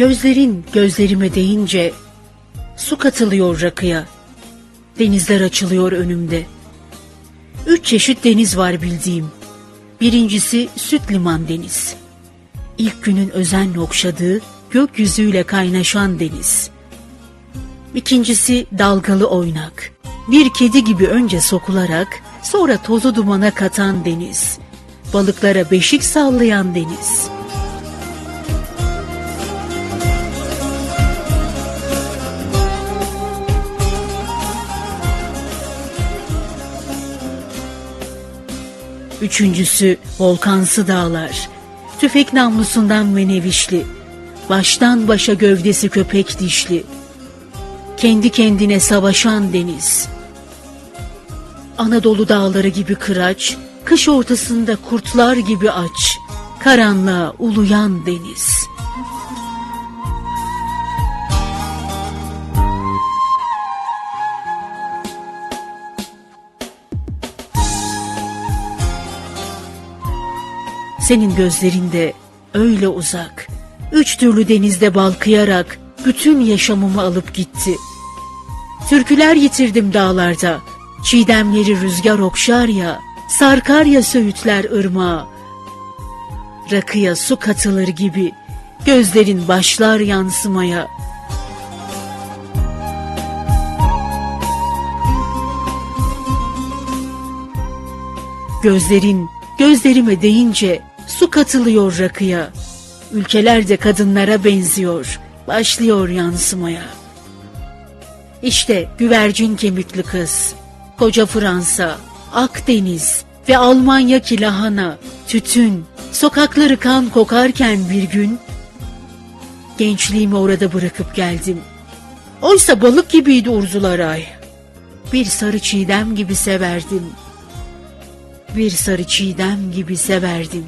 Gözlerin gözlerime değince su katılıyor rakıya. Denizler açılıyor önümde. Üç çeşit deniz var bildiğim. Birincisi süt liman deniz. İlk günün özenle okşadığı, gökyüzüyle kaynaşan deniz. İkincisi dalgalı oynak. Bir kedi gibi önce sokularak sonra tozu dumana katan deniz. Balıklara beşik sallayan deniz. Üçüncüsü volkansı dağlar. Tüfek namlusundan menevişli. Baştan başa gövdesi köpek dişli. Kendi kendine savaşan deniz. Anadolu dağları gibi kıraç, kış ortasında kurtlar gibi aç. Karanlığa uluyan deniz. Senin gözlerinde öyle uzak. Üç türlü denizde balkıyarak bütün yaşamımı alıp gitti. Türküler yitirdim dağlarda. Çiğdemleri rüzgar okşar ya, sarkar ya söğütler ırmağa. Rakıya su katılır gibi gözlerin başlar yansımaya. Gözlerin gözlerime değince su katılıyor rakıya. Ülkelerde kadınlara benziyor, başlıyor yansımaya. İşte güvercin kemikli kız, koca Fransa, Akdeniz ve Almanya ki lahana, tütün, sokakları kan kokarken bir gün gençliğimi orada bırakıp geldim. Oysa balık gibiydi Urzularay. Bir sarı çiğdem gibi severdim. Bir sarı çiğdem gibi severdim.